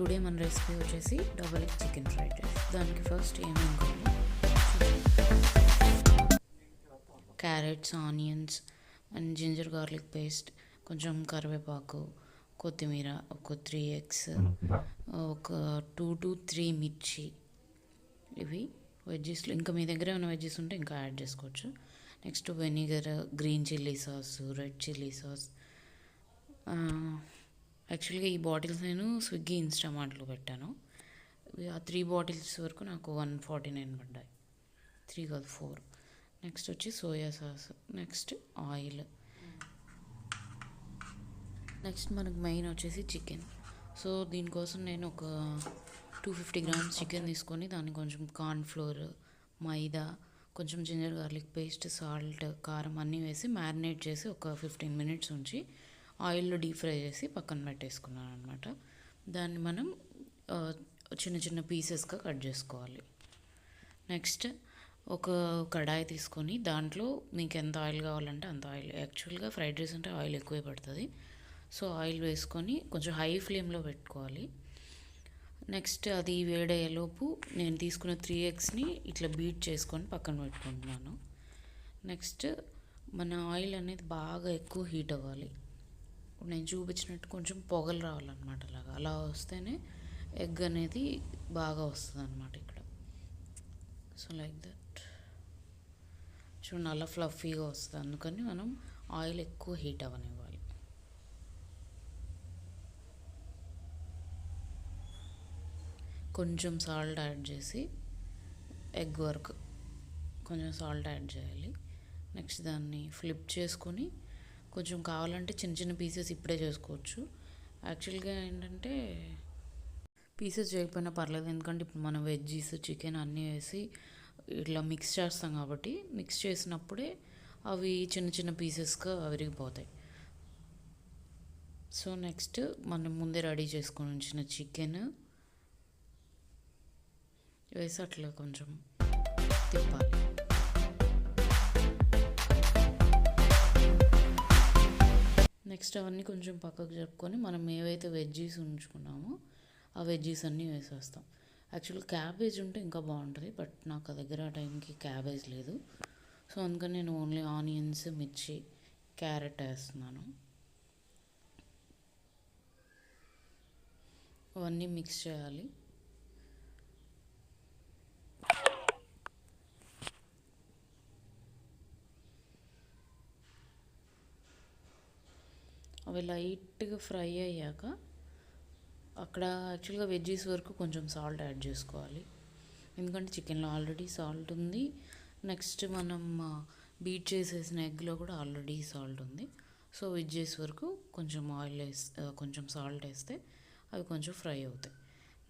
Today మన recipe వచ్చేసి double egg chicken fried rice దానికి ఫస్ట్ ఏమేమి కావాలి carrots onions and ginger garlic paste కొంచెం కరివేపాకు కొత్తిమీర ఒక త్రీ ఎగ్స్ ఒక టూ టు త్రీ మిర్చి. ఇవి వెజ్జెస్లో ఇంకా మీ దగ్గర ఏమైనా వెజ్జెస్ ఉంటే ఇంకా యాడ్ చేసుకోవచ్చు. Next vinegar green chilli sauce red chilli sauce యాక్చువల్గా ఈ బాటిల్స్ నేను స్విగ్గీ ఇన్స్టామార్ట్లో పెట్టాను. ఆ త్రీ బాటిల్స్ వరకు నాకు వన్ ఫార్టీ నైన్ పడ్డాయి. త్రీ కాదు ఫోర్. నెక్స్ట్ వచ్చి soya sauce next oil. Next మనకు మెయిన్ వచ్చేసి చికెన్. సో దీనికోసం నేను ఒక టూ ఫిఫ్టీ గ్రామ్స్ చికెన్ తీసుకొని దాన్ని కొంచెం కార్న్ ఫ్లోర్ మైదా కొంచెం జింజర్ గార్లిక్ పేస్ట్ సాల్ట్ కారం అన్నీ వేసి మ్యారినేట్ చేసి ఒక ఫిఫ్టీన్ మినిట్స్ ఉంచి ఆయిల్లో డీప్ ఫ్రై చేసి పక్కన పెట్టేసుకున్నాను అనమాట దాన్ని మనం చిన్న చిన్న పీసెస్గా కట్ చేసుకోవాలి. నెక్స్ట్ ఒక కడాయి తీసుకొని దాంట్లో మీకు ఎంత ఆయిల్ కావాలంటే అంత ఆయిల్. యాక్చువల్గా ఫ్రైడ్ రైస్ అంటే ఆయిల్ ఎక్కువే పడుతుంది. సో ఆయిల్ వేసుకొని కొంచెం హై ఫ్లేమ్లో పెట్టుకోవాలి. నెక్స్ట్ అది వేడయ్యేలోపు నేను తీసుకున్న త్రీ ఎగ్స్ని ఇట్లా బీట్ చేసుకొని పక్కన పెట్టుకుంటున్నాను. నెక్స్ట్ మన ఆయిల్ అనేది బాగా ఎక్కువ హీట్ అవ్వాలి. ఇప్పుడు నేను చూపించినట్టు కొంచెం పొగలు రావాలన్నమాట అలాగా. అలా వస్తేనే ఎగ్ అనేది బాగా వస్తుంది అనమాట ఇక్కడ. So like that. చూడండి అలా ఫ్లఫీగా వస్తుంది. అందుకని మనం ఆయిల్ ఎక్కువ హీట్ అవ్వనివ్వాలి. కొంచెం సాల్ట్ యాడ్ చేసి ఎగ్ వరకు కొంచెం సాల్ట్ యాడ్ చేయాలి. నెక్స్ట్ దాన్ని ఫ్లిప్ చేసుకొని కొంచెం కావాలంటే చిన్న చిన్న పీసెస్ ఇప్పుడే చేసుకోవచ్చు. యాక్చువల్గా ఏంటంటే పీసెస్ చేయకపోయినా పర్లేదు. ఎందుకంటే ఇప్పుడు మనం వెజ్జీస్ చికెన్ అన్నీ వేసి ఇట్లా మిక్స్ చేస్తాం కాబట్టి మిక్స్ చేసినప్పుడే అవి చిన్న చిన్న పీసెస్గా విరిగిపోతాయి. సో నెక్స్ట్ మనం ముందే రెడీ చేసుకుని ఉంచిన చికెన్ వేసి అట్లా కొంచెం తిప్పాలి. నెక్స్ట్ అవన్నీ కొంచెం పక్కకు జరుపుకొని మనం ఏవైతే వెజ్జీస్ ఉంచుకున్నామో ఆ వెజ్జీస్ అన్నీ వేసేస్తాం. యాక్చువల్ క్యాబేజ్ ఉంటే ఇంకా బాగుంటుంది బట్ నాకు ఆ దగ్గర ఆ టైంకి క్యాబేజ్ లేదు. సో అందుకని నేను ఓన్లీ ఆనియన్స్ మిర్చి క్యారెట్ వేస్తున్నాను. అవన్నీ మిక్స్ చేయాలి. అవి లైట్గా ఫ్రై అయ్యాక అక్కడ యాక్చువల్గా వెజ్జీస్ వరకు కొంచెం సాల్ట్ యాడ్ చేసుకోవాలి. ఎందుకంటే చికెన్లో ఆల్రెడీ సాల్ట్ ఉంది. నెక్స్ట్ మనం బీట్ చేసేసిన ఎగ్లో కూడా ఆల్రెడీ సాల్ట్ ఉంది. సో వెజ్జెస్ వరకు కొంచెం ఆయిల్ వేస్తే కొంచెం సాల్ట్ వేస్తే అవి కొంచెం ఫ్రై అవుతాయి.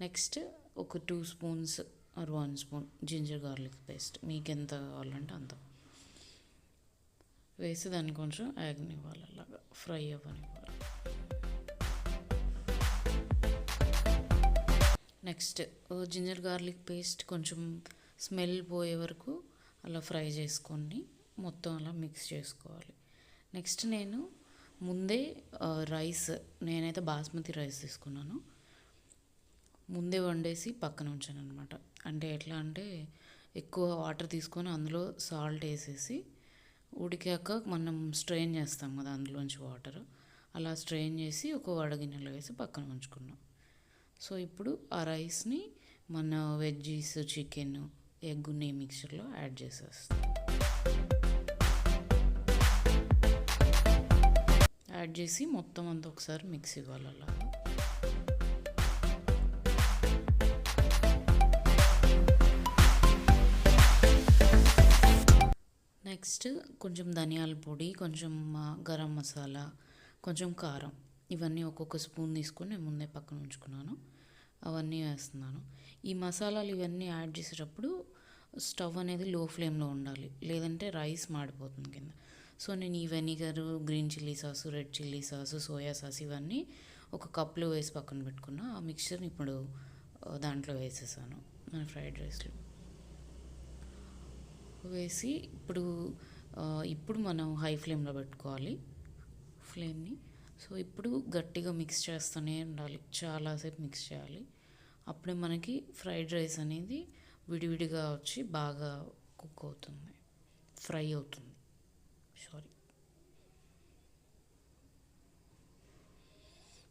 నెక్స్ట్ ఒక two spoons or one spoon ginger garlic paste. మీకు ఎంత కావాలంటే అంత. వేసి దాన్ని కొంచెం యాగ్నివ్వాలి అలాగా ఫ్రై అవ్వనివ్వాలి. నెక్స్ట్ జింజర్ గార్లిక్ పేస్ట్ కొంచెం స్మెల్ పోయే వరకు అలా ఫ్రై చేసుకొని మొత్తం అలా మిక్స్ చేసుకోవాలి. నెక్స్ట్ నేను ముందే రైస్ నేనైతే బాస్మతి రైస్ తీసుకున్నాను. ముందే వండేసి పక్కన ఉంచాను అనమాట అంటే ఎట్లా అంటే ఎక్కువ వాటర్ తీసుకొని అందులో సాల్ట్ వేసేసి ఉడికాక మనం స్ట్రెయిన్ చేస్తాం కదా అందులోంచి వాటర్. అలా స్ట్రెయిన్ చేసి ఒక వడగిన్నెలో వేసి పక్కన ఉంచుకున్నాం. సో ఇప్పుడు ఆ రైస్ని మన వెజ్జీస్ చికెన్ ఎగ్ నెయ్యి మిక్చర్లో యాడ్ చేసేస్తాం. యాడ్ చేసి మొత్తం అంతా ఒకసారి మిక్స్ ఇవ్వాలి అలా నెక్స్ట్ కొంచెం ధనియాల పొడి కొంచెం గరం మసాలా కొంచెం కారం. ఇవన్నీ ఒక్కొక్క స్పూన్ తీసుకొని నేను ముందే పక్కన ఉంచుకున్నాను. అవన్నీ వేస్తున్నాను. ఈ మసాలాలు ఇవన్నీ యాడ్ చేసేటప్పుడు స్టవ్ అనేది లో ఫ్లేమ్లో ఉండాలి. లేదంటే రైస్ మాడిపోతుంది కింద. సో నేను ఈ vinegar green chilli sauce red chilli sauce soya sauce ఇవన్నీ ఒక కప్లో వేసి పక్కన పెట్టుకున్నా ఆ మిక్చర్ని ఇప్పుడు దాంట్లో వేసేసాను. మన ఫ్రైడ్ రైస్లో. వేసి ఇప్పుడు ఇప్పుడు మనం హై ఫ్లేమ్లో పెట్టుకోవాలి ఫ్లేమ్ని. సో ఇప్పుడు గట్టిగా మిక్స్ చేస్తూనే ఉండాలి. చాలాసేపు మిక్స్ చేయాలి. అప్పుడే మనకి ఫ్రైడ్ రైస్ అనేది విడివిడిగా వచ్చి బాగా కుక్ అవుతుంది. ఫ్రై అవుతుంది. సారీ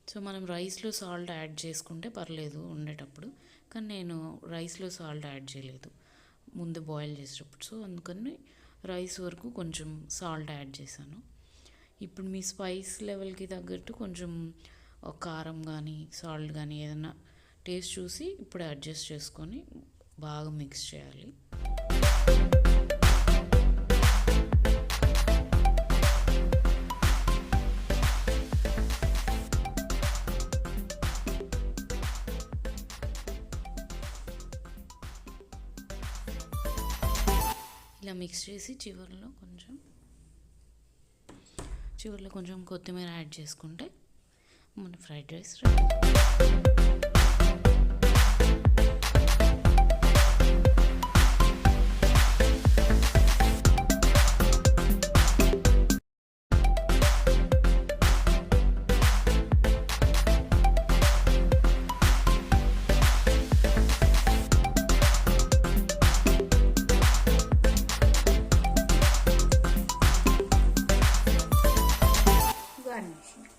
సో మనం రైస్లో సాల్ట్ యాడ్ చేసుకుంటే పర్లేదు ఉండేటప్పుడు. కానీ నేను రైస్లో సాల్ట్ యాడ్ చేయలేదు. ముందు బాయిల్ చేసేటప్పుడు. సో అందుకని రైస్ వరకు కొంచెం సాల్ట్ యాడ్ చేశాను. ఇప్పుడు మీ స్పైస్ లెవెల్కి తగ్గట్టు కొంచెం కారం కానీ సాల్ట్ కానీ ఏదైనా టేస్ట్ చూసి ఇప్పుడు అడ్జస్ట్ చేసుకొని బాగా మిక్స్ చేయాలి. ఇలా మిక్స్ చేసి చివరిలో కొంచెం చివరిలో కొంచెం కొత్తిమీర యాడ్ చేసుకుంటే మన fried rice ready 嗯是